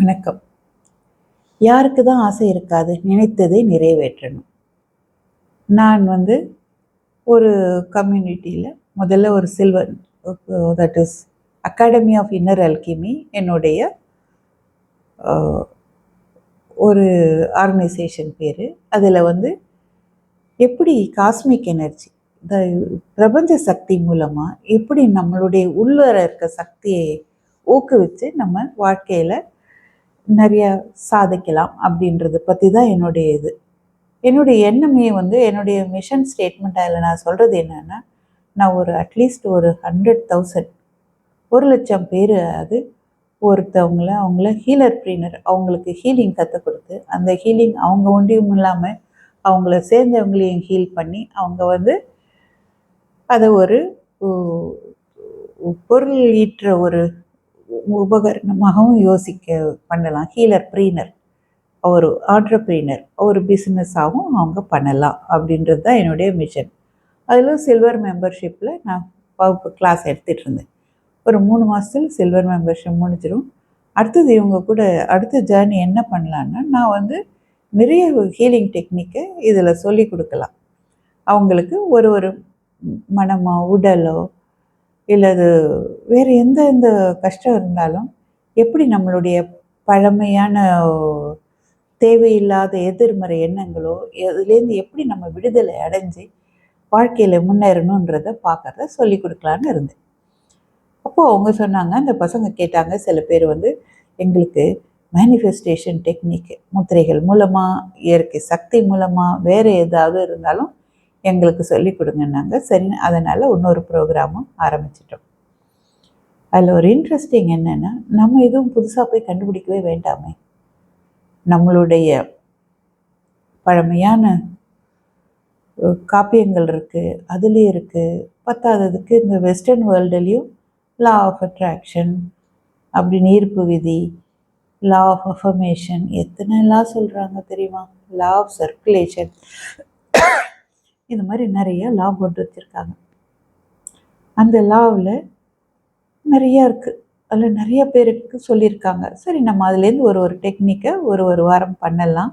வணக்கம். யாருக்கு தான் ஆசை இருக்காது நினைத்ததை நிறைவேற்றணும். நான் வந்து ஒரு கம்யூனிட்டியில் முதல்ல ஒரு silver that is academy of inner alchemy என்னுடைய ஒரு ஆர்கனைசேஷன் பேர். அதில் வந்து எப்படி காஸ்மிக் எனர்ஜி இந்த பிரபஞ்ச சக்தி மூலமாக எப்படி நம்மளுடைய உள்ளர இருக்க சக்தியை ஊக்குவித்து நம்ம வாழ்க்கையில் நிறைய சாதிக்கலாம் அப்படின்றத பற்றி தான் என்னுடைய இது. என்னுடைய எண்ணமே வந்து என்னுடைய மிஷன் ஸ்டேட்மெண்ட்டாக அதில் நான் சொல்கிறது என்னென்னா நான் ஒரு அட்லீஸ்ட் ஒரு ஹண்ட்ரட் தௌசண்ட் ஒரு லட்சம் பேர் அது ஒருத்தவங்கள அவங்கள ஹீலர் ப்ரீனர் அவங்களுக்கு ஹீலிங் கற்றுக் கொடுத்து அந்த ஹீலிங் அவங்க ஒன்றியும் இல்லாமல் அவங்கள சேர்ந்தவங்களையும் ஹீல் பண்ணி அவங்க வந்து அதை ஒரு பொருள் ஈற்ற ஒரு உபகரணமாகவும் யோசிக்க பண்ணலாம். Healerpreneur. ஒரு ஆண்டர்ப்ரீனர். ஒரு பிஸ்னஸாகவும் அவங்க பண்ணலாம் அப்படின்றது தான் என்னுடைய மிஷன். அதில் சில்வர் மெம்பர்ஷிப்பில் நான் வகுப்பு கிளாஸ் எடுத்துகிட்டு இருந்தேன். ஒரு மூணு மாதத்தில் சில்வர் மெம்பர்ஷிப் முடிஞ்சிடும். அடுத்தது இவங்க கூட அடுத்த ஜேர்னி என்ன பண்ணலான்னா நான் வந்து நிறைய ஹீலிங் டெக்னிக்கை இதில் சொல்லி கொடுக்கலாம். அவங்களுக்கு ஒரு ஒரு மனமோ உடலோ இல்லை அது வேறு எந்த எந்த கஷ்டம் இருந்தாலும் எப்படி நம்மளுடைய பழமையான தேவையில்லாத எதிர்மறை எண்ணங்களோ அதுலேருந்து எப்படி நம்ம விடுதலை அடைஞ்சு வாழ்க்கையில் முன்னேறணுன்றதை பார்க்குறத சொல்லி கொடுக்கலான்னு இருந்தேன். அப்போது அவங்க சொன்னாங்க அந்த பசங்க கேட்டாங்க சில பேர் வந்து எங்களுக்கு மேனிஃபெஸ்டேஷன் டெக்னிக் முத்திரைகள் மூலமாக இயற்கை சக்தி மூலமாக வேறு ஏதாவது இருந்தாலும் எங்களுக்கு சொல்லி கொடுங்கன்னாங்க. சரி அதனால் இன்னொரு ப்ரோக்ராமும் ஆரம்பிச்சிட்டோம். அதில் ஒரு இன்ட்ரெஸ்டிங் என்னென்னா நம்ம எதுவும் புதுசாக போய் கண்டுபிடிக்கவே வேண்டாமே. நம்மளுடைய பழமையான காப்பியங்கள் இருக்குது அதுலேயும் இருக்குது பத்தாததுக்கு இந்த வெஸ்டர்ன் வேர்ல்டுலேயும் லா ஆஃப் அட்ராக்ஷன் அப்படி நீர்ப்பு விதி லா ஆஃப் அஃபர்மேஷன் எத்தனை லா சொல்கிறாங்க தெரியுமா? லா ஆஃப் சர்க்குலேஷன் இந்த மாதிரி நிறைய லா கொண்டு வச்சுருக்காங்க. அந்த லாவில் நிறையா இருக்குது அதில் நிறைய பேருக்கு சொல்லியிருக்காங்க. சரி நம்ம அதுலேருந்து ஒரு ஒரு டெக்னிக்கை ஒரு ஒரு வாரம் பண்ணலாம்.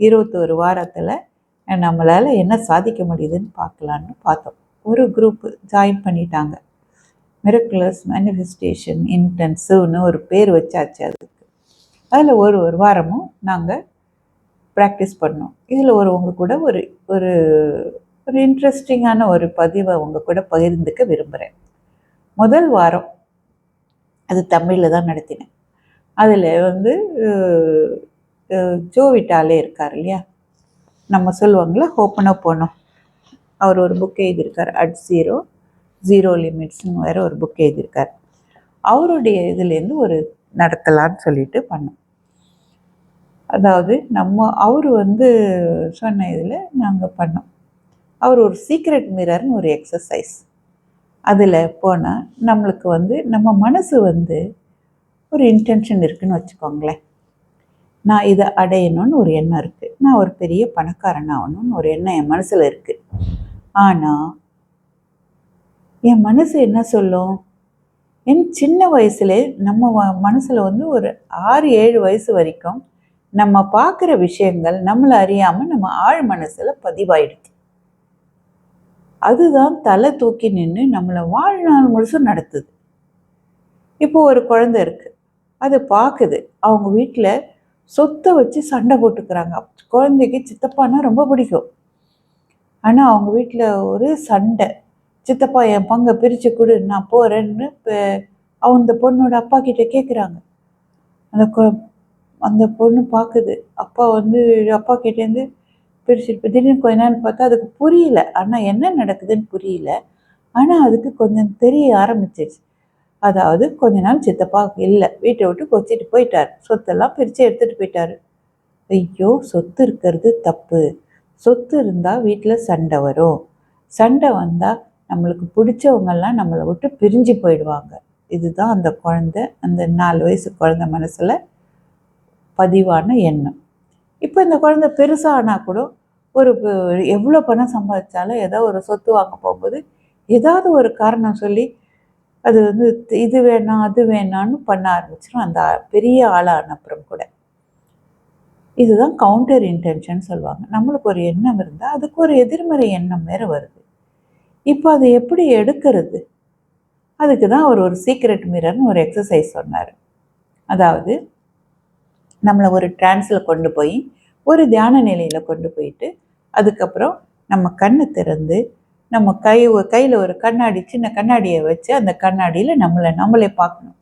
இருபத்தொரு வாரத்தில் நம்மளால் என்ன சாதிக்க முடியுதுன்னு பார்க்கலான்னு பார்த்தோம். ஒரு குரூப்பு ஜாயின் பண்ணிட்டாங்க. மிரக்குலஸ் மேனிஃபெஸ்டேஷன் இன்டென்சிவ்னு ஒரு பேர் வச்சாச்சு அதுக்கு. அதில் ஒரு ஒரு வாரமும் நாங்கள் ப்ராக்டிஸ் பண்ணோம். இதில் ஒருவங்க கூட ஒரு ஒரு ஒரு இன்ட்ரெஸ்டிங்கான ஒரு பதிவை உங்கள் கூட பகிர்ந்துக்க விரும்புகிறேன் முதல் வாரம் அது தமிழில் தான் நடத்தினேன். அதில் வந்து ஜோவிட்டாலே இருக்கார் இல்லையா? நம்ம சொல்லுவாங்களா ஓப்பனாக போனோம் அவர் ஒரு புக் எழுதியிருக்கார் அட் ஜீரோ ஜீரோ லிமிட்ஸ்னு வேற ஒரு புக் எழுதியிருக்கார். அவருடைய இதுலேருந்து ஒரு நடத்தலான்னு சொல்லிட்டு பண்ணோம். அதாவது நம்ம அவர் வந்து சொன்ன இதில் நாங்கள் பண்ணோம். அவர் ஒரு சீக்ரெட் மிரர்னு ஒரு எக்ஸசைஸ் அதில் போனால் நம்மளுக்கு வந்து நம்ம மனசு வந்து ஒரு இன்டென்ஷன் இருக்குதுன்னு வச்சுக்கோங்களேன். நான் இதை அடையணும்னு ஒரு எண்ணம் இருக்குது நான் ஒரு பெரிய பணக்காரன் ஆகணும்னு ஒரு எண்ணம் என் மனசில் இருக்குது ஆனால் என் மனசு என்ன சொல்லும்? என் சின்ன வயசுல நம்ம மனசில் வந்து ஒரு ஆறு ஏழு வயசு வரைக்கும் நம்ம பார்க்குற விஷயங்கள் நம்மளை அறியாமல் நம்ம ஆழ் மனசில் பதிவாயிடுது. அதுதான் தலை தூக்கி நின்று நம்மளை வாழ்நாள் முழுசும் நடத்துது. இப்போ ஒரு குழந்தை இருக்குது அது பார்க்குது. அவங்க வீட்டில் சொத்தை வச்சு சண்டை போட்டுக்கிறாங்க. குழந்தைக்கு சித்தப்பான்னா ரொம்ப பிடிக்கும். ஆனால் அவங்க வீட்டில் ஒரு சண்டை. சித்தப்பா என் பங்கை பிரித்து கொடு நான் போகிறேன்னு இப்போ அந்த பொண்ணோட அப்பா கிட்ட கேட்குறாங்க அந்த கொ- அந்த பொண்ணு பார்க்குது. அப்பா வந்து அப்பா கிட்டேருந்து பிரிச்சுட்டு திடீர்னு கொஞ்ச நேரம் பார்த்தா அதுக்கு புரியல. ஆனால் என்ன நடக்குதுன்னு புரியல. ஆனால் அதுக்கு கொஞ்சம் தெரிய ஆரம்பிச்சிருச்சு. அதாவது கொஞ்ச நாள் சித்தப்பா இல்லை. வீட்டை விட்டு கொச்சிட்டு போயிட்டார். சொத்தெல்லாம் பிரித்து எடுத்துகிட்டு போயிட்டாரு. ஐயோ சொத்து இருக்கிறது தப்பு. சொத்து இருந்தால் வீட்டில் சண்டை வரும். சண்டை வந்தால் நம்மளுக்கு பிடிச்சவங்கெல்லாம் நம்மளை விட்டு பிரிஞ்சு போயிடுவாங்க. இதுதான் அந்த குழந்தை அந்த நாலு வயசு குழந்தை மனசில் பதிவான எண்ணம். இப்போ இந்த குழந்தை பெருசானா கூட ஒரு எவ்வளோ பணம் சம்பாதிச்சாலும் ஏதோ ஒரு சொத்து வாங்க போகும்போது ஏதாவது ஒரு காரணம் சொல்லி அது வந்து இது வேணாம் அது வேணான்னு பண்ண ஆரம்பிச்சிடும் அந்த பெரிய ஆளான அப்புறம் கூட. இதுதான் கவுண்டர் இன்டென்ஷன் சொல்லுவாங்க. நம்மளுக்கு ஒரு எண்ணம் இருந்தால் அதுக்கு ஒரு எதிர்மறை எண்ணம் வேறு வருது. இப்போ அதை எப்படி எடுக்கிறது? அதுக்கு தான் அவர் ஒரு சீக்ரெட் மிரர்னு ஒரு எக்ஸசைஸ் சொன்னார். அதாவது நம்மளை ஒரு டிரான்ஸில் கொண்டு போய் ஒரு தியான நிலையில் கொண்டு போயிட்டு அதுக்கப்புறம் நம்ம கண்ணை திறந்து நம்ம கை கையில் ஒரு கண்ணாடி சின்ன கண்ணாடியை வச்சு அந்த கண்ணாடியில் நம்மளை நம்மளே பார்க்கணும்.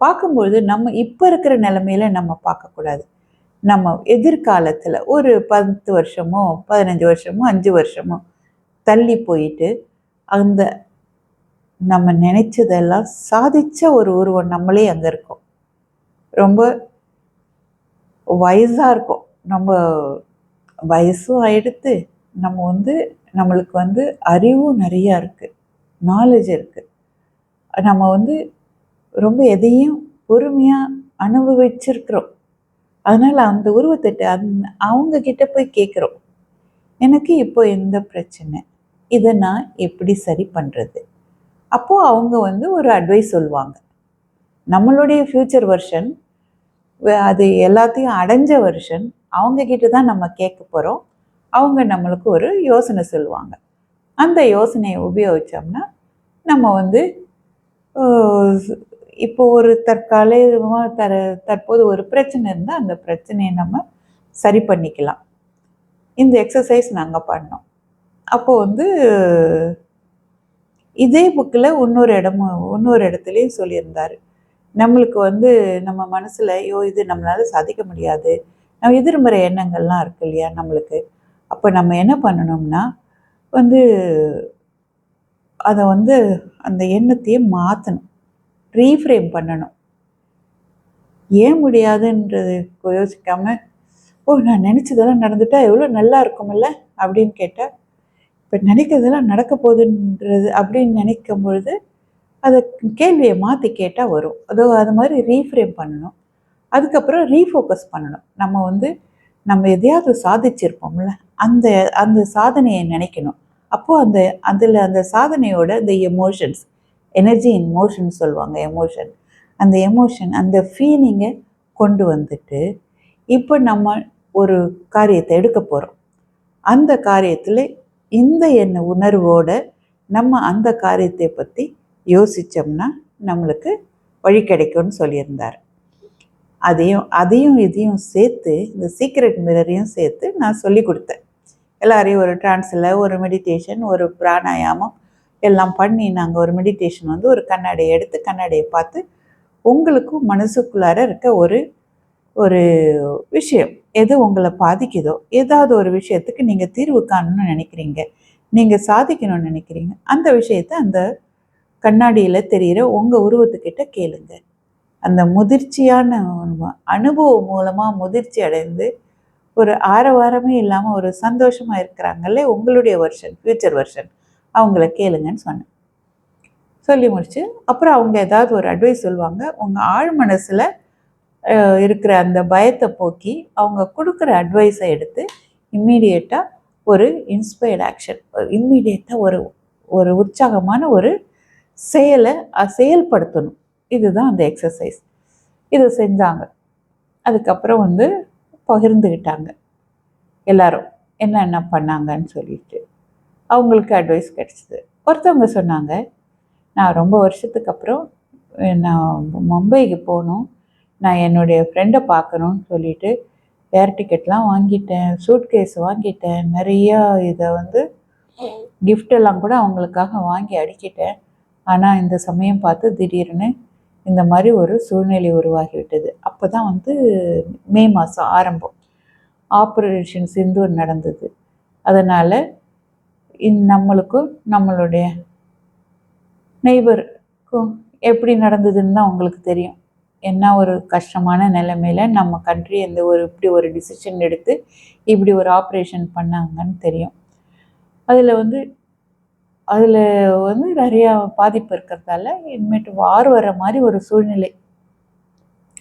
பார்க்கும்பொழுது நம்ம இப்போ இருக்கிற நிலமையில நம்ம பார்க்கக்கூடாது. நம்ம எதிர்காலத்தில் ஒரு பத்து வருஷமோ பதினஞ்சு வருஷமோ அஞ்சு வருஷமோ தள்ளி போயிட்டு அந்த நம்ம நினச்சதெல்லாம் சாதித்த ஒரு உருவம் நம்மளே அங்கே இருக்கோம். ரொம்ப வயசாக இருக்கும். நம்ம வயசும் ஆயிடுத்து நம்ம வந்து நம்மளுக்கு வந்து அறிவும் நிறையா இருக்குது நாலேஜ் இருக்குது நம்ம வந்து ரொம்ப எதையும் பொறுமையாக அனுபவிச்சிருக்கிறோம். அதனால் அந்த உருவத்திட்ட அந் அவங்கக்கிட்ட போய் கேட்குறோம் எனக்கு இப்போ எந்த பிரச்சனை. இதை நான் எப்படி சரி பண்ணுறது அப்போது அவங்க வந்து ஒரு அட்வைஸ் சொல்லுவாங்க. நம்மளுடைய ஃப்யூச்சர் வெர்ஷன் அது எல்லாத்தையும் அடைஞ்ச வருஷன் அவங்கக்கிட்ட தான் நம்ம கேட்க போகிறோம் அவங்க நம்மளுக்கு ஒரு யோசனை சொல்லுவாங்க. அந்த யோசனையை உபயோகித்தோம்னா நம்ம வந்து இப்போ ஒரு தற்காலிகமாக தர தற்போது ஒரு பிரச்சனை இருந்தால் அந்த பிரச்சனையை நம்ம சரி பண்ணிக்கலாம். இந்த எக்ஸசைஸ் நாங்கள் பண்ணோம். அப்போது வந்து இதே புக்கில் இன்னொரு இடமும் இன்னொரு இடத்துலையும் சொல்லியிருந்தார். நம்மளுக்கு வந்து நம்ம மனசில் ஐயோ இது நம்மளால் சாதிக்க முடியாது. நம்ம எதிர்மறை எண்ணங்கள்லாம் இருக்கு இல்லையா நம்மளுக்கு? அப்போ நம்ம என்ன பண்ணணும்னா வந்து அதை வந்து அந்த எண்ணத்தையே மாற்றணும் ரீஃப்ரேம் பண்ணணும். ஏன் முடியாதுன்றது யோசிக்காமல் ஓ நான் நினச்சதெல்லாம் நடந்துட்டா எவ்வளோ நல்லா இருக்குமில்ல அப்படின்னு கேட்டால் இப்போ நினைக்கிறதெல்லாம் நடக்க போகுதுன்றது அப்படின்னு நினைக்கும் பொழுது அதை கேள்வியை மாற்றி கேட்டால் வரும். அதோ அது மாதிரி ரீஃப்ரேம் பண்ணணும். அதுக்கப்புறம் ரீஃபோக்கஸ் பண்ணணும். நம்ம வந்து நம்ம எதையாவது சாதிச்சிருப்போம்ல அந்த அந்த சாதனையை நினைக்கணும். அப்போது அந்த அதில் அந்த சாதனையோட இந்த எமோஷன்ஸ் எனர்ஜி இன் மோஷன் சொல்லுவாங்க எமோஷன் அந்த எமோஷன் அந்த ஃபீலிங்கை கொண்டு வந்துட்டு இப்போ நம்ம ஒரு காரியத்தை எடுக்க போகிறோம் அந்த காரியத்தில் இந்த எண்ண உணர்வோடு நம்ம அந்த காரியத்தை பற்றி யோசித்தோம்னா நம்மளுக்கு வழி கிடைக்கும்னு சொல்லியிருந்தார். அதையும் அதையும் இதையும் சேர்த்து இந்த சீக்ரெட் மிரரையும் சேர்த்து நான் சொல்லி கொடுத்தேன். எல்லாரையும் ஒரு டிரான்ஸில் ஒரு மெடிடேஷன் ஒரு பிராணாயாமம் எல்லாம் பண்ணி நாங்கள் ஒரு மெடிடேஷன் வந்து ஒரு கண்ணாடியை எடுத்து கண்ணாடியை பார்த்து உங்களுக்கும் மனசுக்குள்ளார இருக்க ஒரு ஒரு விஷயம் எது உங்களை பாதிக்குதோ ஏதாவது ஒரு விஷயத்துக்கு நீங்கள் தீர்வு காணணும்னு நினைக்கிறீங்க நீங்கள் சாதிக்கணும்னு நினைக்கிறீங்க அந்த விஷயத்தை அந்த கண்ணாடியில் தெரிகிற உங்கள் உருவத்துக்கிட்ட கேளுங்க. அந்த முதிர்ச்சியான அனுபவம் மூலமாக முதிர்ச்சி அடைந்து ஒரு ஆரவாரமே இல்லாமல் ஒரு சந்தோஷமாக இருக்கிறாங்கல்ல உங்களுடைய வருஷன் ஃப்யூச்சர் வருஷன் அவங்கள கேளுங்கன்னு சொன்னேன். சொல்லி முடிச்சு அப்புறம் அவங்க ஏதாவது ஒரு அட்வைஸ் சொல்லுவாங்க. உங்கள் ஆழ் மனசில் இருக்கிற அந்த பயத்தை போக்கி அவங்க கொடுக்குற அட்வைஸை எடுத்து இம்மீடியட்டாக ஒரு இன்ஸ்பயர்ட் ஆக்ஷன் இம்மீடியட்டாக ஒரு ஒரு உற்சாகமான ஒரு செயலை செயல்படுத்தணும். இதுதான் அந்த எக்ஸசைஸ் இதை செஞ்சாங்க. அதுக்கப்புறம் வந்து பகிர்ந்துக்கிட்டாங்க எல்லாரும் என்ன என்ன பண்ணாங்கன்னு சொல்லிட்டு. அவங்களுக்கு அட்வைஸ் கிடச்சிது. ஒருத்தவங்க சொன்னாங்க நான் ரொம்ப வருஷத்துக்கு அப்புறம் நான் மும்பைக்கு போகணும். நான் என்னுடைய ஃப்ரெண்டை பார்க்கணுன்னு சொல்லிட்டு ஏர் டிக்கெட்லாம் வாங்கிட்டேன் சூட் கேஸ் வாங்கிட்டேன். நிறையா இதை வந்து கிஃப்டெல்லாம் கூட அவங்களுக்காக வாங்கி அடிக்கிட்டேன். ஆனால் இந்த சமயம் பார்த்து திடீர்னு இந்த மாதிரி ஒரு சூழ்நிலை உருவாகிவிட்டது. அப்போ தான் வந்து மே மாதம் ஆரம்பம். ஆப்ரேஷன் சிந்தூர் நடந்தது. அதனால் இந் நம்மளுக்கும் நம்மளுடைய நெய்பருக்கும் எப்படி நடந்ததுன்னு தான் உங்களுக்கு தெரியும். என்ன ஒரு கஷ்டமான நிலைமையில் நம்ம கண்ட்ரி இந்த ஒரு இப்படி ஒரு டிசிஷன் எடுத்து இப்படி ஒரு ஆப்ரேஷன் பண்ணாங்கன்னு தெரியும். அதில் வந்து அதில் வந்து நிறையா பாதிப்பு இருக்கிறதால இனிமேட்டு வார் வர மாதிரி ஒரு சூழ்நிலை.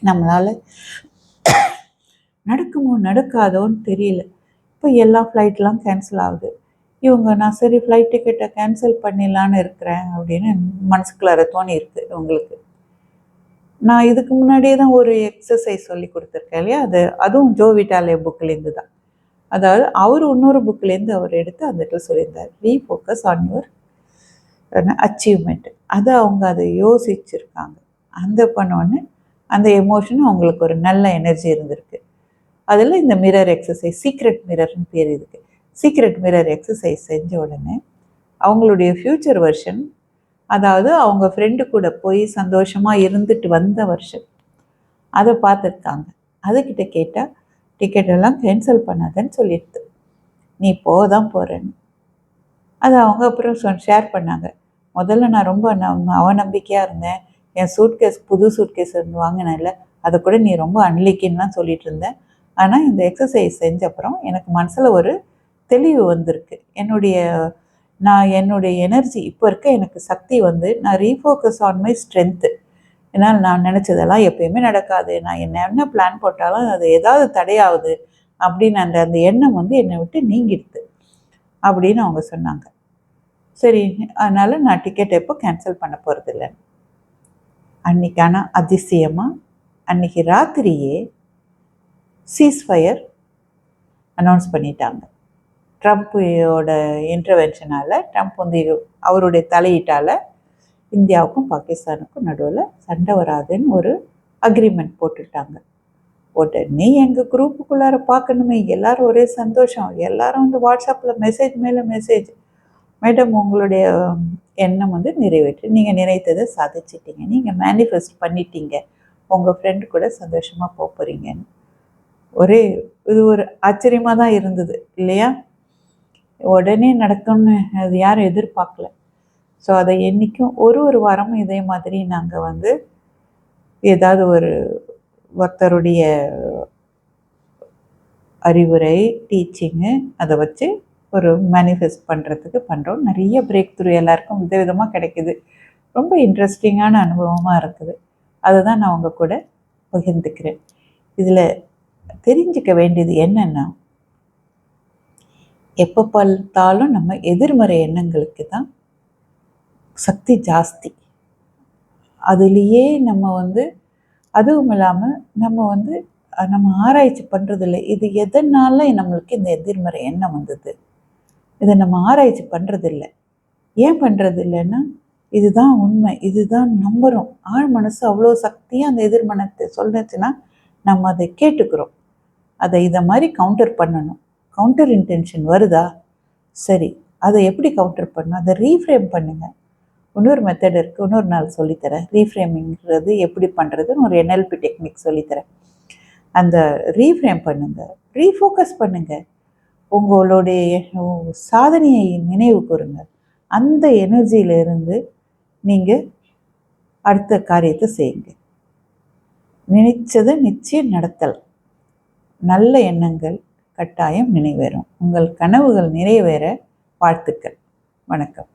நம்மளால் நடக்குமோ நடக்காதோன்னு தெரியல. இப்போ எல்லா ஃப்ளைட்லாம் கேன்சல் ஆகுது. இவங்க நான் சரி ஃப்ளைட் டிக்கெட்டை கேன்சல் பண்ணிடலான்னு இருக்கிறேன் அப்படின்னு மனசுக்குள்ளார தோணி இருக்குது இவங்களுக்கு. நான் இதுக்கு முன்னாடியே தான் ஒரு எக்ஸசைஸ் சொல்லி கொடுத்துருக்கேன் இல்லையா? அது அதுவும் ஜோ விட்டாலே தான். அதாவது அவர் இன்னொரு புக்லேருந்து அவர் எடுத்து அந்த இடத்துல சொல்லியிருந்தார். ரீஃபோக்கஸ் ஆன் யுவர் அச்சீவ்மெண்ட் அதை அவங்க அதை யோசிச்சிருக்காங்க. அந்த பண்ணோடனே அந்த எமோஷனும் அவங்களுக்கு ஒரு நல்ல எனர்ஜி இருந்திருக்கு. அதில் இந்த மிரர் எக்ஸசைஸ் சீக்ரெட் மிரர்னு பேர் இதுக்கு சீக்ரெட் மிரர் எக்ஸசைஸ் செஞ்ச உடனே அவங்களுடைய ஃப்யூச்சர் வெர்ஷன் அதாவது அவங்க ஃப்ரெண்டு கூட போய் சந்தோஷமாக இருந்துட்டு வந்த வருஷன் அதை பார்த்துருக்காங்க. அதுக்கிட்ட கேட்டால் டிக்கெட் எல்லாம் கேன்சல் பண்ணாதன்னு சொல்லிடுது. நீ போக தான் போகிறேன்னு அது அவங்க அப்புறம் சொ ஷேர் பண்ணாங்க. முதல்ல நான் ரொம்ப நம் அவநம்பிக்கையாக இருந்தேன். என் சூட்கேஸ் புது சூட்கேஸ் வாங்கினேன்ல. அதை கூட நீ ரொம்ப அன்லிக்கின்னுலாம் சொல்லிட்டு இருந்தேன் ஆனால் இந்த எக்ஸசைஸ் செஞ்ச அப்புறம் எனக்கு மனசில் ஒரு தெளிவு வந்திருக்கு. என்னுடைய நான் என்னுடைய எனர்ஜி இப்போ இருக்க எனக்கு சக்தி வந்து நான் ரீஃபோக்கஸ் ஆன் மை ஸ்ட்ரென்த்து ஏன்னா நான் நினச்சதெல்லாம் எப்பயுமே நடக்காது. நான் என்ன என்ன பிளான் போட்டாலும் அது ஏதாவது தடையாகுது அப்படின்னு அந்த அந்த எண்ணம் வந்து என்னை விட்டு நீங்கிடுது அப்படின்னு அவங்க சொன்னாங்க. சரி அதனால் நான் டிக்கெட் எப்போ கேன்சல் பண்ண போகிறதில்ல அன்னைக்கு ஆனால் அதிசயமாக அன்னைக்கு ராத்திரியே சீஸ்ஃபயர் அனௌன்ஸ் பண்ணிட்டாங்க. ட்ரம்ப்போட இன்டர்வென்ஷனால் ட்ரம்ப் வந்து அவருடைய தலையீட்டால் இந்தியாவுக்கும் பாகிஸ்தானுக்கும் நடுவில் சண்டை வராதுன்னு ஒரு அக்ரிமெண்ட் போட்டுட்டாங்க. உடனே எங்கள் குரூப்புக்குள்ளார பார்க்கணுமே எல்லாரும் ஒரே சந்தோஷம். எல்லாரும் வந்து வாட்ஸ்அப்பில் மெசேஜ் மேலே மெசேஜ் மேடம் உங்களுடைய எண்ணம் வந்து நிறைவேற்று. நீங்கள் நினைத்ததை சாதிச்சிட்டீங்க. நீங்கள் மேனிஃபெஸ்ட் பண்ணிட்டீங்க. உங்கள் ஃப்ரெண்டு கூட சந்தோஷமாக போக போகிறீங்கன்னு ஒரே இது ஒரு ஆச்சரியமாக தான் இருந்தது இல்லையா? உடனே நடக்கும்னு அது யாரும் எதிர்பார்க்கல. ஸோ அதை என்றைக்கும் ஒரு ஒரு வாரமும் இதே மாதிரி நாங்கள் வந்து ஏதாவது ஒரு ஒருத்தருடைய அறிவுரை டீச்சிங்கு அதை வச்சு ஒரு மேனிஃபெஸ்ட் பண்ணுறதுக்கு பண்ணுறோம் நிறைய பிரேக் த்ரூ எல்லாருக்கும் விதவிதமாக கிடைக்குது. ரொம்ப இன்ட்ரெஸ்டிங்கான அனுபவமாக இருக்குது. அதை தான் நான் உங்கள் கூட பகிர்ந்துக்கிறேன். இதில் தெரிஞ்சுக்க வேண்டியது என்னென்னா எப்போ பார்த்தாலும் நம்ம எதிர்மறை எண்ணங்களுக்கு தான் சக்தி ஜாஸ்தி. அதுலேயே நம்ம வந்து அதுவும் இல்லாமல் நம்ம வந்து நம்ம ஆராய்ச்சி பண்ணுறதில்ல இது எதனால நம்மளுக்கு இந்த எதிர்மறை எண்ணம் வந்தது? இதை நம்ம ஆராய்ச்சி பண்ணுறதில்ல ஏன் பண்ணுறது இல்லைன்னா இதுதான் உண்மை. இதுதான் நம்புகிறோம் ஆழ் மனசு அவ்வளோ சக்தியாக அந்த எதிர்மனத்தை சொல்லுச்சுன்னா நம்ம அதை கேட்டுக்கிறோம். அதை இதை மாதிரி கவுண்டர் பண்ணணும். கவுண்டர் இன்டென்ஷன் வருதா? சரி. அதை எப்படி கவுண்டர் பண்ணணும்? அதை ரீஃப்ரேம் பண்ணுங்கள் இன்னொரு மெத்தட் இருக்குது இன்னொரு நாள் சொல்லித்தரேன். ரீஃப்ரேமிங்கிறது எப்படி பண்ணுறதுன்னு ஒரு என்எல்பி டெக்னிக் சொல்லித்தரேன். அந்த ரீஃப்ரேம் பண்ணுங்கள் ரீஃபோக்கஸ் பண்ணுங்கள் உங்களுடைய சாதனையை நினைவு கூறுங்க. அந்த எனர்ஜியிலிருந்து நீங்கள் அடுத்த காரியத்தை செய்யுங்க. நினைச்சதை நிச்சயம் நடத்தல். நல்ல எண்ணங்கள் கட்டாயம் நினைவேறும். உங்கள் கனவுகள் நிறைவேற வாழ்த்துக்கள். வணக்கம்.